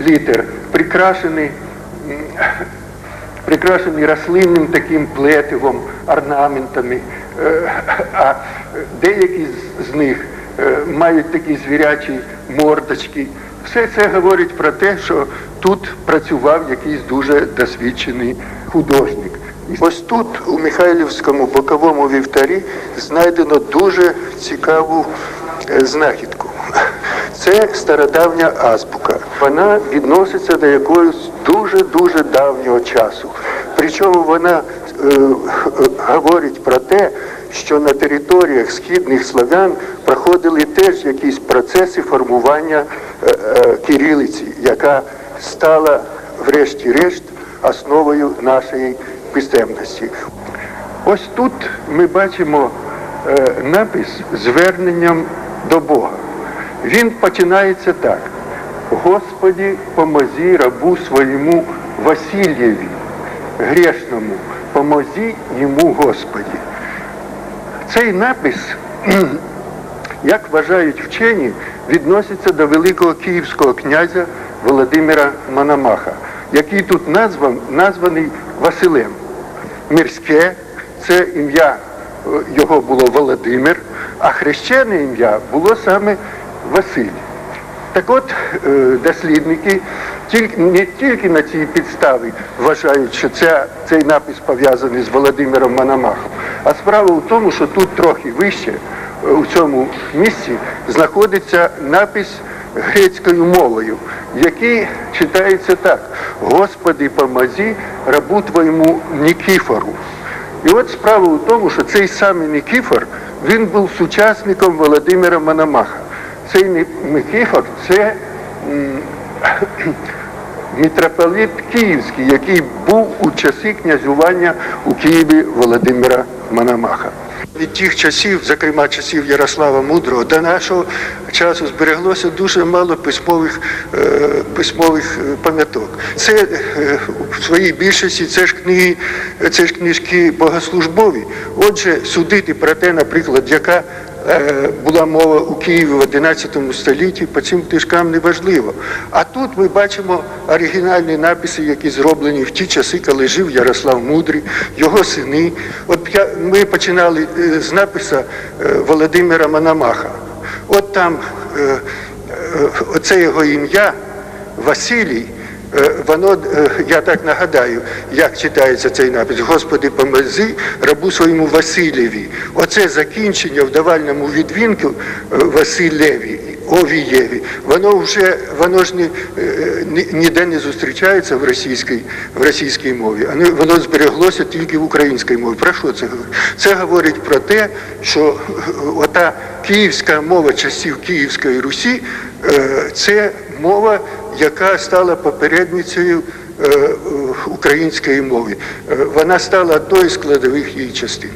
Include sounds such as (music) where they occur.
літер прикрашений, прикрашений рослинним таким плетивом, орнаментами, Е, а деякі з- них е, мають такі звірячі мордочки. Все це говорить про те, що тут працював якийсь дуже досвідчений художник. Ось тут, у Михайлівському боковому вівтарі, знайдено дуже цікаву е, знахідку. Це стародавня азбука. Вона відноситься до якогось дуже-дуже давнього часу. Причому вона е, говорить про те, що на територіях східних славян проходили теж якісь процеси формування е, е, кирилиці, яка стала, врешті-решт, основою нашої писемності. Ось тут ми бачимо е, напис зверненням до Бога. Він починається так. Господі, помозі рабу своєму Васильєві, грешному, помозі йому Господі. Цей напис, (clears throat) як вважають вчені, відноситься до великого київського князя Володимира Мономаха, який тут назван, названий Василем. Мірське це ім'я е, його було Володимир, а хрещене ім'я було саме Василь. Так от е, дослідники не тільки на цій підставі вважають, що ця, цей напис пов'язаний з Володимиром Мономахом, а справа в тому, що тут трохи вище, е, у цьому місці, знаходиться напис грецькою мовою, який читається так: Господи, помозі рабу твоєму Нікіфору. І от справа у тому, що цей самий Нікіфор, він був сучасником Володимира Мономаха. Цей Нікіфор це (coughs) митрополит Київський, який був у часи князювання у Києві Володимира Мономаха. Від тих часів, зокрема часів Ярослава Мудрого, до нашого часу збереглося дуже мало письмових, е, письмових е, пам'яток. Це е, в своїй більшості це ж книги, це ж книжки богослужбові. Отже, судити про те, наприклад, яка була мова у Києві в 11 столітті, по цим книжкам не важливо. А тут ми бачимо оригінальні написи, які зроблені в ті часи, коли жив Ярослав Мудрий, його сини. От я, ми починали е, з напису е, Володимира Мономаха. От там е, е, оце його ім'я Василій. Е, Воно, е, я так нагадаю, як читається цей напис. Господи, помози рабу своєму Васильєві. Оце закінчення в давальному відвінку е, Василеві, Овієві. Воно вже воно ж ні, е, ніде не зустрічається в російській, в російській мові. Воно, воно збереглося тільки в українській мові. Про що це говорить? Це говорить про те, що ота київська мова часів Київської Русі це мова, яка стала попередницею е, е, української мови. Е, Вона стала одною з складових її частин.